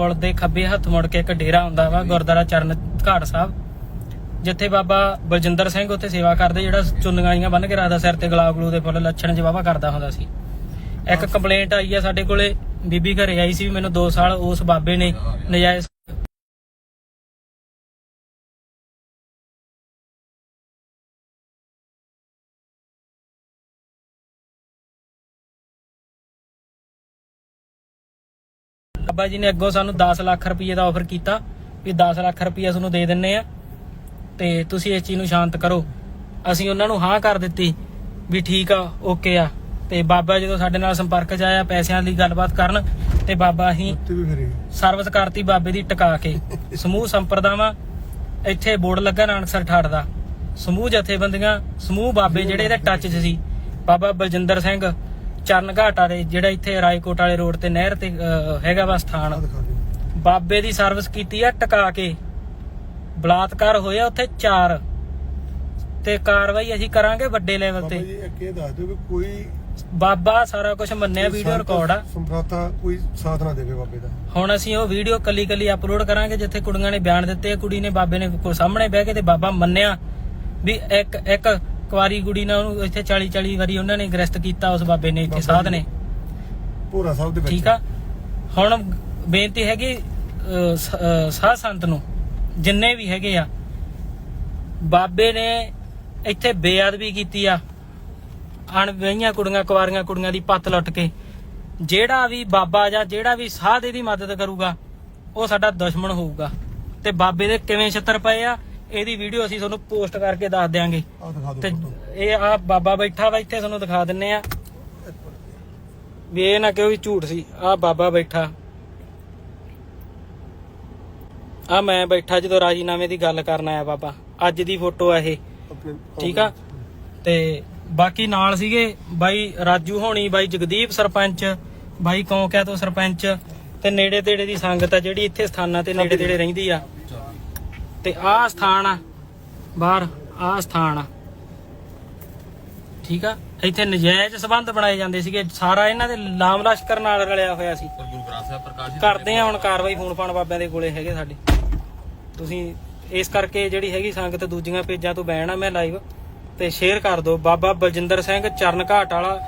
ਪੁਲ ਦੇ ਖੱਬੇ ਹੱਥ ਮੁੜ ਕੇ ਇੱਕ ਡੇਰਾ ਹੁੰਦਾ ਵਾ ਗੁਰਦੁਆਰਾ ਚਰਨ ਘਾਟ ਸਾਹਿਬ। ਜਿੱਥੇ ਬਾਬਾ ਬਲਜਿੰਦਰ ਸਿੰਘ ਉੱਥੇ ਸੇਵਾ ਕਰਦੇ ਜਿਹੜਾ ਚੁੰਨੀਆਂ ਜੀਆਂ ਬੰਨ ਕੇ ਰੱਖਦਾ ਸਿਰ ਤੇ ਗੁਲਾਬ ਗਲੂ ਦੇ ਫੁੱਲ ਲੱਛਣ ਬਾਬਾ ਕਰਦਾ ਹੁੰਦਾ ਸੀ। ਇੱਕ ਕੰਪਲੇਂਟ ਆਈ ਆ ਸਾਡੇ ਕੋਲੇ ਬੀਬੀ ਘਰੇ ਆਈ ਸੀ ਮੈਨੂੰ 2 ਸਾਲ ਉਸ ਬਾਬੇ ਨੇ ਨਜਾਇਜ਼ ਬਾਬਾ ਜੀ ਨੇ ਅੱਗੋਂ ਸਾਨੂੰ 10 ਲੱਖ ਰੁਪਏ ਦਾ ਆਫਰ ਕੀਤਾ ਵੀ 10 ਲੱਖ ਰੁਪਏ ਤੁਹਾਨੂੰ ਦੇ ਦਿੰਨੇ ਆ ਤੇ ਤੁਸੀਂ ਇਸ ਚੀਜ਼ ਨੂੰ ਸ਼ਾਂਤ ਕਰੋ। ਅਸੀਂ ਉਹਨਾਂ ਨੂੰ ਹਾਂ ਕਰ ਦਿੱਤੀ ਵੀ ਠੀਕ ਆ ਓਕੇ ਆ। ਤੇ ਬਾਬਾ ਜਦੋਂ ਸਾਡੇ ਨਾਲ ਸੰਪਰਕ 'ਚ ਆਇਆ ਪੈਸਿਆਂ ਦੀ ਗੱਲਬਾਤ ਕਰਨ ਤੇ ਬਾਬਾ ਫਿਰੇ ਸਰਵਿਸ ਕਰਤੀ ਬਾਬੇ ਦੀ ਟਿਕਾ ਕੇ। ਸਮੂਹ ਸੰਪਰਦਾਵਾਂ ਇੱਥੇ ਬੋਰਡ ਲੱਗਾ ਨਾਨਕਸਰ ਠਾੜ ਦਾ। ਸਮੂਹ ਜਥੇਬੰਦੀਆਂ ਸਮੂਹ ਬਾਬੇ ਜਿਹੜੇ ਇਹਦੇ ਟੱਚ 'ਚ ਸੀ। ਬਾਬਾ ਬਲਜਿੰਦਰ ਸਿੰਘ ਚਰਨ ਘਾਟਾ ਦੇ ਜਿਹੜਾ ਇੱਥੇ ਰਾਏਕੋਟ ਵਾਲੇ ਰੋਡ ਤੇ ਨਹਿਰ ਤੇ ਅਹ, ਹੈਗਾ ਵਾ ਸਥਾਨ। ਬਾਬੇ ਦੀ ਸਰਵਿਸ ਕੀਤੀ ਆ ਟਿਕਾ ਕੇ। ਬਲਾਤਕਾਰ ਹੋਇਆ ਉੱਥੇ 4 ਤੇ ਕਾਰਵਾਈ ਅਸੀਂ ਕਰਾਂਗੇ ਵੱਡੇ ਲੈਵਲ ਬਾਬਾ ਤੇ ਜੀ ਇੱਕ ਇਹ ਦੱਸ ਦਿਓ ਕਿ ਕੋਈ ਬਾਬਾ ਸਾਰਾ ਕੁਝ ਮੰਨਿਆ ਵੀਡੀਓ ਰਿਕਾਰਡ ਆ। ਸੰਪਰਾਤਾ ਕੋਈ ਸਾਥ ਨਾ ਦੇਵੇ ਬਾਬੇ ਦਾ। ਹੁਣ ਅਸੀਂ ਉਹ ਵੀਡੀਓ ਕੱਲੀ ਕੱਲੀ ਅਪਲੋਡ ਕਰਾਂਗੇ ਜਿੱਥੇ ਕੁੜੀਆਂ ਨੇ ਬਿਆਨ ਦਿੱਤੇ ਕੁੜੀ ਨੇ ਬਾਬੇ ਨੇ ਕੋ ਸਾਹਮਣੇ ਬਹਿ ਕੇ ਤੇ ਬਾਬਾ ਮੰਨਿਆ ਵੀ ਇੱਕ ਇੱਕ ਕੁਆਰੀ ਕੁੜੀ ਨਾਲ ਉਹਨੂੰ ਇੱਥੇ 40 40 ਵਾਰੀ ਉਹਨਾਂ ਨੇ ਗ੍ਰਸਤ ਕੀਤਾ ਉਸ ਬਾਬੇ ਨੇ ਇੱਥੇ ਬਾਬਾ ਸਾਧ ਜੀ। ਨੇ। ਭੋਰਾ ਸਾਹਿਬ ਦੇ ਵਿੱਚ ਠੀਕ ਆ? ਹੁਣ ਬੇਨਤੀ ਹੈਗੀ ਅਹ, ਸ- ਅਹ, ਸਾਧ ਸੰਤ ਨੂੰ ਜਿੰਨੇ ਵੀ ਹੈਗੇ ਆ ਬਾਬੇ ਨੇ ਇੱਥੇ ਬੇਅਦਬੀ ਕੀਤੀ ਆ। ਅਣਵਿਆਹੀਆਂ ਕੁੜੀਆਂ ਕੁਵਾਰੀਆਂ ਕੁੜੀਆਂ ਦੀ ਪੱਤ ਲੁੱਟ ਕੇ ਜਿਹੜਾ ਵੀ ਬਾਬਾ ਜਾਂ ਜਿਹੜਾ ਵੀ ਸਾਧ ਇਹਦੀ ਮਦਦ ਕਰੂਗਾ ਉਹ ਸਾਡਾ ਦੁਸ਼ਮਣ ਹੋਊਗਾ। ਤੇ ਬਾਬੇ ਦੇ ਕਿਵੇਂ ਛਿੱਤਰ ਪਏ ਆ? ਇਹਦੀ ਵੀਡੀਓ ਅਸੀਂ ਤੁਹਾਨੂੰ ਪੋਸਟ ਕਰਕੇ ਦੱਸ ਦਿਆਂਗੇ। ਆ ਦਿਖਾ ਤੇ ਦਿਓ ਇਹ ਆ ਬਾਬਾ ਬੈਠਾ ਵਾ ਇੱਥੇ ਤੁਹਾਨੂੰ ਦਿਖਾ ਦਿੰਨੇ ਆ। ਵੀ ਇਹ ਨਾ ਕਿਉਂ ਵੀ ਝੂਠ ਸੀ। ਆ ਬਾਬਾ ਬੈਠਾ। ਆ ਮੈਂ ਬੈਠਾ ਜਦੋਂ ਰਾਜੀਨਾਮੇ ਦੀ ਗੱਲ ਕਰਨ ਆਇਆ ਬਾਬਾ। ਅੱਜ ਦੀ ਫੋਟੋ ਆ ਇਹ। ਆਪਣੇ ਠੀਕ ਆ? ਤੇ ਬਾਕੀ ਨਾਲ ਸੀਗੇ ਬਾਈ ਰਾਜੂ ਹੋਣੀ ਬਾਈ ਜਗਦੀਪ ਸਰਪੰਚ ਬਾਈ ਕੌਂਕਿਆ ਤੋਂ ਸਰਪੰਚ ਤੇ ਨੇੜੇ ਤੇੜੇ ਦੀ ਸੰਗਤ ਆ ਜਿਹੜੀ ਇੱਥੇ ਸਥਾਨਾਂ ਤੇ ਨੇੜੇ ਤੇੜੇ ਰਹਿੰਦੀ ਆ। ਤੇ ਆਹ ਸਥਾਨ ਆ ਬਾਹਰ ਆਹ ਸਥਾਨ ਆ। ਠੀਕ ਆ? ਇੱਥੇ ਨਜਾਇਜ਼ ਸਬੰਧ ਬਣਾਏ ਜਾਂਦੇ ਸੀਗੇ। ਸਾਰਾ ਇਹਨਾਂ ਦੇ ਲਾਮ ਲਸ਼ਕਰ ਨਾਲ ਰਲਿਆ ਹੋਇਆ ਸੀ। ਗੁਰੂ ਗ੍ਰੰਥ ਸਾਹਿਬ ਪ੍ਰਕਾਸ਼ਿਤ ਕਰਦੇ ਆ ਹੁਣ ਕਾਰਵਾਈ ਫੋਨ ਪਾਣ ਬਾਬਿਆਂ ਦੇ ਕੋਲੇ ਹੈਗੇ ਸਾਡੇ। ਤੁਸੀਂ ਇਸ ਕਰਕੇ ਜਿਹੜੀ ਹੈਗੀ ਸੰਗਤ ਦੂਜੀਆਂ ਪੇਜਾਂ ਤੋਂ ਆ ਮੈਂ ਲਾਈਵ ਤੇ ਸ਼ੇਅਰ ਕਰ ਦਿਓ। ਬਾਬਾ ਬਲਜਿੰਦਰ ਸਿੰਘ ਚਰਨ ਘਾਟ ਵਾਲਾ